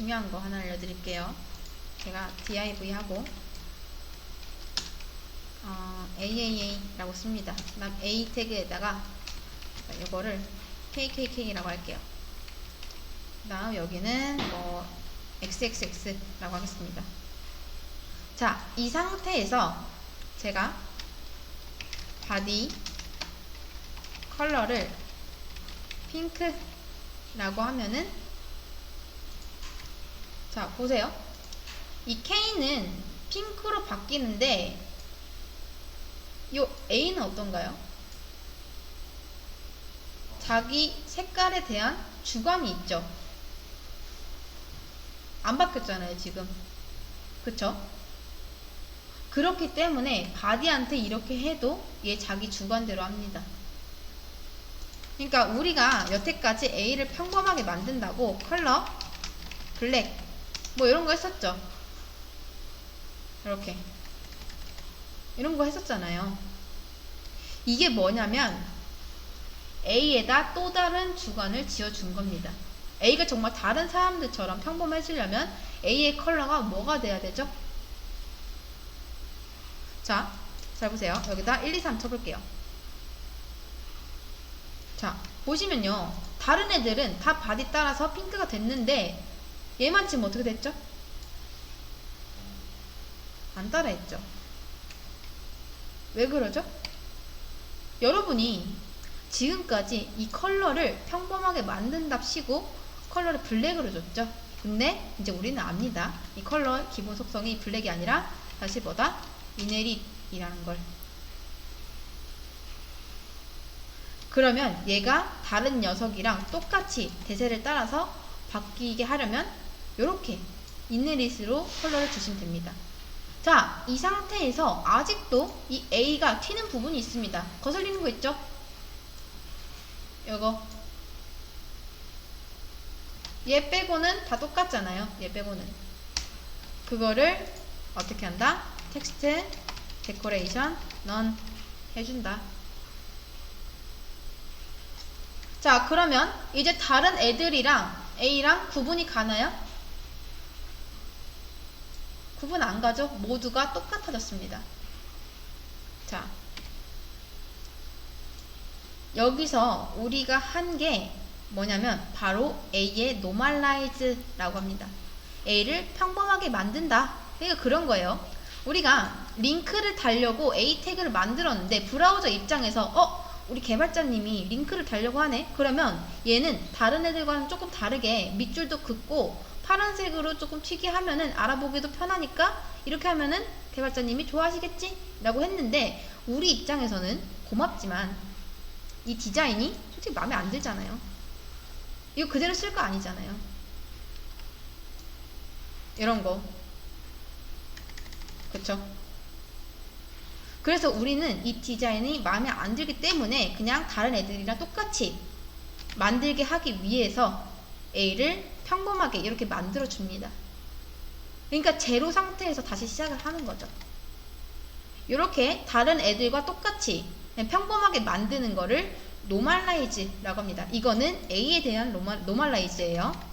중요한 거 하나 알려드릴게요. 제가 div 하고 어, AAA라고 씁니다. 그다음 A 태그에다가 이거를 KKK라고 할게요. 그다음 여기는 뭐 XXX라고 하겠습니다. 자, 이 상태에서 제가 바디 컬러를 핑크라고 하면은 자, 보세요. 이 K는 핑크로 바뀌는데 요 A는 어떤가요? 자기 색깔에 대한 주관이 있죠. 안 바뀌었잖아요, 지금. 그쵸? 그렇기 때문에 바디한테 이렇게 해도 얘 자기 주관대로 합니다. 그러니까 우리가 여태까지 A를 평범하게 만든다고 컬러, 블랙, 뭐 이런 거 했었죠. 이렇게. 이런 거 했었잖아요. 이게 뭐냐면 A에다 또 다른 주관을 지어준 겁니다. A가 정말 다른 사람들처럼 평범해지려면 A의 컬러가 뭐가 돼야 되죠? 자, 잘 보세요. 여기다 1, 2, 3 쳐볼게요. 자, 보시면요. 다른 애들은 다 바디 따라서 핑크가 됐는데 얘만 지금 어떻게 됐죠? 안 따라했죠. 왜 그러죠? 여러분이 지금까지 이 컬러를 평범하게 만든답시고 컬러를 블랙으로 줬죠. 근데 이제 우리는 압니다. 이 컬러의 기본 속성이 블랙이 아니라 다시 뭐다? 미네릿이라는 걸. 그러면 얘가 다른 녀석이랑 똑같이 대세를 따라서 바뀌게 하려면 이렇게 이네릿으로 컬러를 주시면 됩니다. 자, 이 상태에서 아직도 이 A가 튀는 부분이 있습니다. 거슬리는 거 있죠? 요거. 얘 빼고는 다 똑같잖아요. 얘 빼고는. 그거를 어떻게 한다? 텍스트, 데코레이션, 넌 해준다. 자, 그러면 이제 다른 애들이랑 A랑 구분이 가나요? 구분 안 가죠? 모두가 똑같아졌습니다. 자, 여기서 우리가 한 게 뭐냐면 바로 A의 normalize라고 합니다. A를 평범하게 만든다. 그러니까 그런 거예요. 우리가 링크를 달려고 A 태그를 만들었는데 브라우저 입장에서 어 우리 개발자님이 링크를 달려고 하네. 그러면 얘는 다른 애들과는 조금 다르게 밑줄도 긋고 파란색으로 조금 튀게 하면은 알아보기도 편하니까 이렇게 하면은 개발자님이 좋아하시겠지? 라고 했는데 우리 입장에서는 고맙지만 이 디자인이 솔직히 마음에 안 들잖아요. 이거 그대로 쓸 거 아니잖아요. 이런 거. 그쵸? 그래서 우리는 이 디자인이 마음에 안 들기 때문에 그냥 다른 애들이랑 똑같이 만들게 하기 위해서 A를 평범하게 이렇게 만들어 줍니다. 그러니까 제로 상태에서 다시 시작을 하는 거죠. 이렇게 다른 애들과 똑같이 평범하게 만드는 거를 노말라이즈라고 합니다. 이거는 A에 대한 노말, 노말라이즈예요.